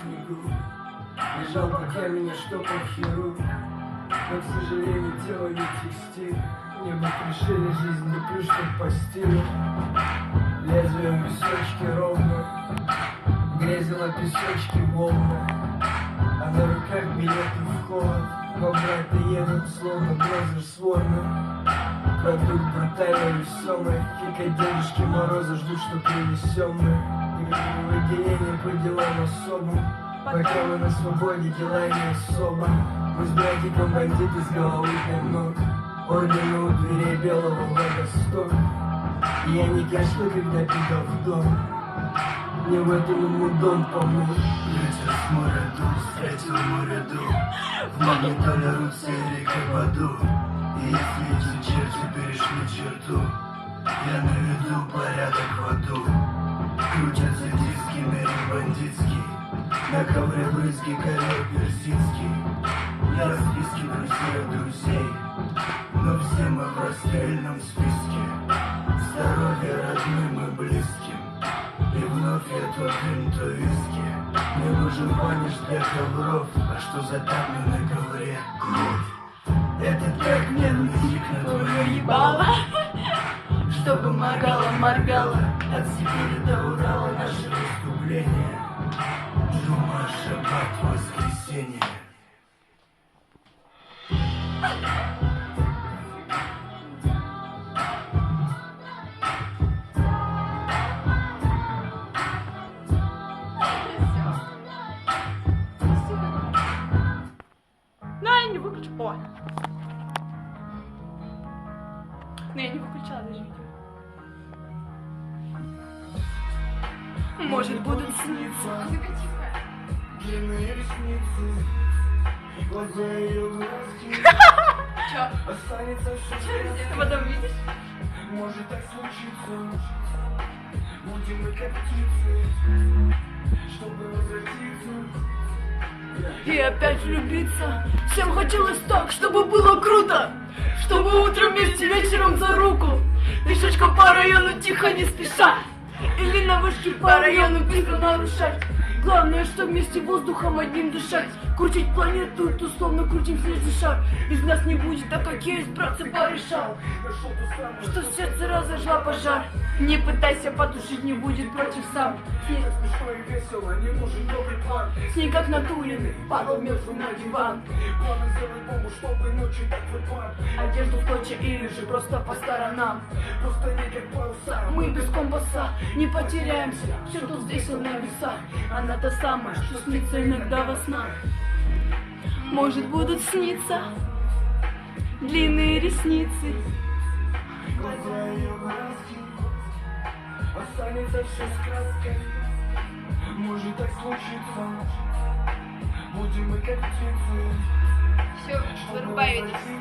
снегу Лежал, пока меня штопал хирург Но, к сожалению, тело не текстиль Небо пришили жизнь до плюш, как по стилю. Лезвием височки ровно. Грезила песочки волны. А на руках билеты в холод. Но браты едут, словно брозер с Продукт брутально весомый Фика дедушки Мороза ждут, что принесем мы. Выделение по делам особым Пока мы на свободе, дела не особо. Мы с братиком бандиты с головы до ног Ордены у дверей белого водосток я не кашлю, когда пидал в дом. Мне в этом ему дом помог Ветер с моря дул, встретил море дул В магнитоле Руси река И если эти черти перешли черту Я наведу порядок в аду Крутятся диски, мерин бандитский На ковре брызги, ковер персидский Я в списке друзей друзей Но все мы в расстрельном списке Здоровье родным и близким и вновь я то дым, то виски Мне нужен ваниш для ковров А что за там на ковре? Кровь Это как на твое ебало Чтобы моргала, моргала От Сибири до Урала наше выступление Джума, шаббат, воскресенье Ну, я не выключу. О. Ну, я не выключала даже видео. Может, будут сниться. Длинные ресницы Глаза ее глазки Чё? Останется все Ты потом видишь? Может так случиться Будем мы как птицы Чтобы возвратиться И опять влюбиться. Всем хотелось так, чтобы было круто. Чтобы утром вместе вечером за руку. Пешочка по району тихо не спеша. Или на вышке по району быстро нарушать. Главное, что вместе воздухом одним дышать. Крутить планету, то словно крутим снежный шар. Без нас не будет, так как я братцы порешал. Что в сердце разожгла пожар. Не пытайся потушить, не будет против сам. Весело, не нужен план как натуренный, падал мертвый на диван. Планы сделай бомбу, чтобы ночью так твой план. Одежду в клочья или же просто по сторонам. Просто не как паруса. Мы без компаса не потеряемся. Все, что здесь на весах. Она та самая, что снится иногда во снах. Может будут сниться Длинные ресницы. Глаза ее глазки Останется все с краской. Может так случиться Будем мы как птицы Все, возвратиться